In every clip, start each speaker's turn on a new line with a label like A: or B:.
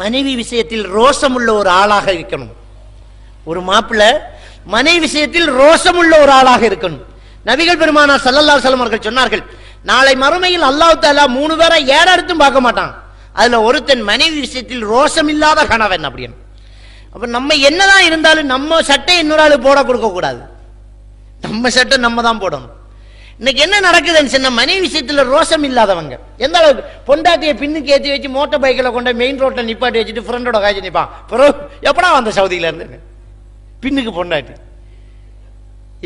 A: மனைவி விஷயத்தில் ரோசமுள்ள ஒரு ஆளாக இருக்கணும். ஒரு மாப்பிள்ளை மனைவி விஷயத்தில் ரோசமுள்ள ஒரு ஆளாக இருக்கணும். நபிகள் பெருமானார் சல்லல்லா சலம் அவர்கள் சொன்னார்கள் நாளை மறுமையில் அல்லாஹ் தாலா மூணு பேரை ஏற அடுத்தும் பார்க்க மாட்டான். அதுல ஒருத்தன் மனைவி விஷயத்தில் ரோஷம் இல்லாத கணவன் அப்படின்னு. அப்ப நம்ம என்னதான் இருந்தாலும் நம்ம சட்டை இன்னொரு ஆளு போட கொடுக்க கூடாது நம்ம சட்டை நம்ம தான் போடணும். இன்னைக்கு என்ன நடக்குதுன்னு சொன்ன மனைவி விஷயத்துல ரோசம் இல்லாதவங்க. எந்த அளவுக்கு? பொண்டாட்டியை பின்னுக்கு ஏற்றி வச்சு மோட்டர் பைக்கில் கொண்டு மெயின் ரோட்டில் நிப்பாட்டி வச்சுட்டு ஃப்ரெண்டோட காய்ச்சி நிற்பான் பிறகு எப்படா வந்த சவுதியில இருந்து? பின்னுக்கு பொண்டாட்டி.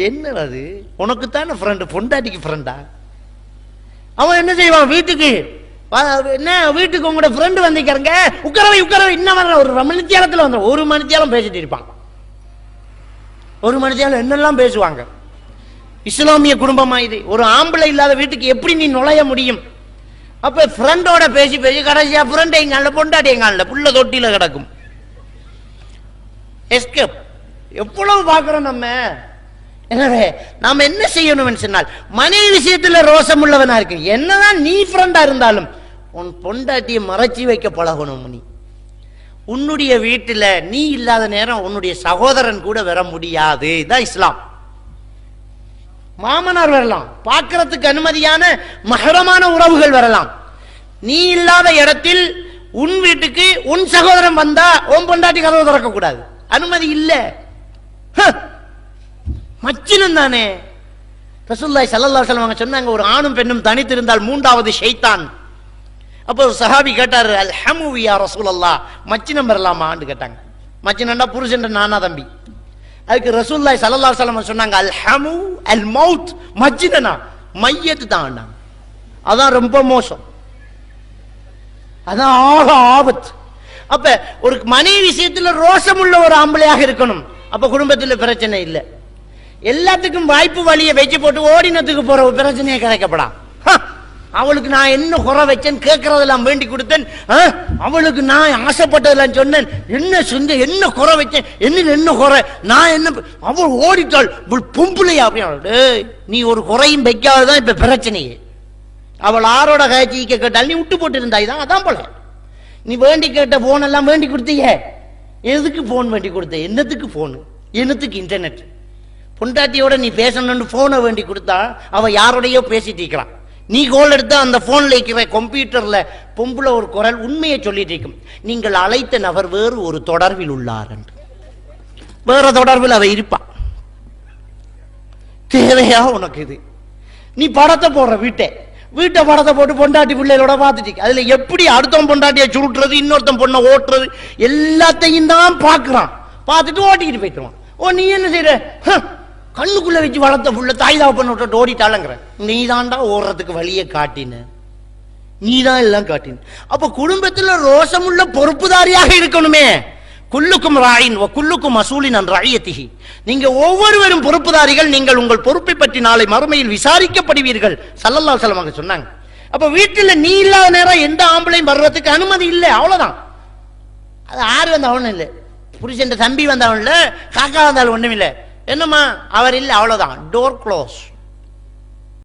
A: என்ன அது உனக்கு தானே ஃப்ரெண்டு பொண்டாட்டிக்கு ஃப்ரெண்டா அவன் என்ன செய்வான்? வீட்டுக்கு என்ன வீட்டுக்கு உங்களோட ஃப்ரெண்டு வந்திருக்காருங்க. உட்காரவை உட்காரவை இன்னும் வர ஒரு மணித்தியாலத்தில் வந்து ஒரு மணித்தியாலம் பேசிட்டு இருப்பான். ஒரு மணித்தியாலம் என்னெல்லாம் பேசுவாங்க? இஸ்லாமிய குடும்பமா இது ஒரு ஆம்பளை இல்லாத வீட்டுக்கு எப்படி நீ நுழைய முடியும்? அப்ப ஃப்ரெண்டோட பேசி பேசி கடைசியா ஃப்ரெண்ட் எங்கால பொண்டாட்டி எங்கால புள்ள தொட்டியில கிடக்கும். எஸ்கேப் எவ்வளவு பார்க்கிறோம் நம்ம? எனவே நாம் என்ன செய்யணும் சொன்னால் மனைவி விஷயத்துல ரோசம் உள்ளவனா இருக்கு. என்னதான் நீ ஃப்ரெண்டா இருந்தாலும் உன் பொண்டாட்டியை மறைச்சி வைக்க பழகணும் நீ உன்னுடைய வீட்டில் நீ இல்லாத நேரம் உன்னுடைய சகோதரன் கூட வர முடியாது. இதுதான் இஸ்லாம். மாமனார் வரலாம். பார்க்கறதுக்கு அனுமதியான மகரமான உறவுகள் வரலாம். நீ இல்லாத இடத்தில் உன் வீட்டுக்கு உன் சகோதரன் வந்தா உன் பொண்டாட்டி கதவு திறக்க கூடாது அனுமதி இல்ல. ஹ! மச்சினம் தானே. ரசூல்லாய் சல்லல்லா சொல்லுவாங்க சொன்னாங்க ஒரு ஆணும் பெண்ணும் தனித்திருந்தால் மூன்றாவது ஷைத்தான். அப்போ சஹாபி சஹாபி கேட்டாரு ஹமுவியா ரசூல் அல்லா மச்சினம் வரலாமான்னு கேட்டாங்க. மச்சினண்டா புருஷன் நானா தம்பி. அதுக்கு ரசூல்லாய் சல்லா சலம் சொன்னாங்க அல் ஹமு அல் மவுத் மஜ்ஜிதனா? மையத்து தான் அதான் ரொம்ப மோசம். அதான் ஆக ஆபத்து. அப்ப ஒரு மனைவி விஷயத்துல ரோஷம் உள்ள ஒரு ஆம்பளையாக இருக்கணும். அப்ப குடும்பத்துல பிரச்சனை இல்லை. எல்லாத்துக்கும் வாய்ப்பு வழியை வச்சு போட்டு ஓடினத்துக்கு போற ஒரு பிரச்சனையே கிடைக்கப்படாம் அவளுக்கு நான் என்ன குறை வச்சேன் கேட்கறதெல்லாம் வேண்டி கொடுத்தேன் ஆ? அவளுக்கு நான் ஆசைப்பட்டதெல்லாம் சொன்னேன் என்ன சொந்த என்ன குறை வச்சேன் என்ன என்ன குறை? நான் என்ன அவள் ஓடிட்டாள் இவள் பொம்பளையா அப்படின்னு டேய், நீ ஒரு குறையும் வைக்காததான் இப்ப பிரச்சனையே. அவள் ஆரோட காய்ச்சிக்க கேட்டால் நீ விட்டு போட்டு இருந்தாய் தான் அதான் போல. நீ வேண்டி கேட்ட போன் எல்லாம் வேண்டி கொடுத்தீங்க. எதுக்கு போன் வேண்டி கொடுத்த? என்னத்துக்கு போன் என்னத்துக்கு இன்டர்நெட் பொண்டாட்டியோட நீ பேசணும்னு போனை வேண்டி கொடுத்தா அவ யாரோடையோ பேசிட்டு இருக்கிறான் நீ கோல் எடுத்து அந்த ஃபோனில் இருக்கிற கம்ப்யூட்டர்ல பொம்புல ஒரு குரல் உண்மையை சொல்லிட்டு இருக்கும் நீங்கள் அழைத்த நபர் வேறு ஒரு தொடர்பில் உள்ளார் என்று. வேற தொடர்பில் அவ இருப்பா. தேவையா உனக்கு இது? நீ படத்தை போடுற வீட்டை. வீட்டை படத்தை போட்டு பொண்டாட்டி பிள்ளைகளோட பார்த்துட்டு அதுல எப்படி அடுத்தவன் பொண்டாட்டியை சுருட்டுறது இன்னொருத்தன் பொண்ணை ஓட்டுறது எல்லாத்தையும் தான் பார்க்குறான். பார்த்துட்டு ஓட்டிக்கிட்டு போயிட்டுருவான். ஓ நீ என்ன செய்யற ஹ, கண்ணுக்குள்ள வச்சு வளர்த்த புள்ள தாய் தாப்பண்ண விட்டு ஓடிட்டாலங்கிற நீ தாண்டா ஓடுறதுக்கு வழியை காட்டின. நீ தான் எல்லாம் காட்டின. அப்ப குடும்பத்தில் ரோசமுள்ள பொறுப்புதாரியாக இருக்கணுமே. குல்லுக்கும் ராயின் குல்லுக்கும் அசூலின் ராயத்திகி நீங்க ஒவ்வொருவரும் பொறுப்புதாரிகள் நீங்கள் உங்கள் பொறுப்பை பற்றி நாளை மறுமையில் விசாரிக்கப்படுவீர்கள். சல்லல்லா செல்லமாக சொன்னாங்க. அப்ப வீட்டில் நீ இல்லாத நேரம் எந்த ஆம்பளையும் வர்றதுக்கு அனுமதி இல்லை அவ்வளவுதான். அது ஆறு வந்தவனும் இல்லை. புருஷன் தம்பி வந்தவன் இல்லை காக்கா வந்தாலும் ஒண்ணும் இல்லை. என்னம்மா? அவர் இல்லை அவ்வளோதான் டோர் க்ளோஸ்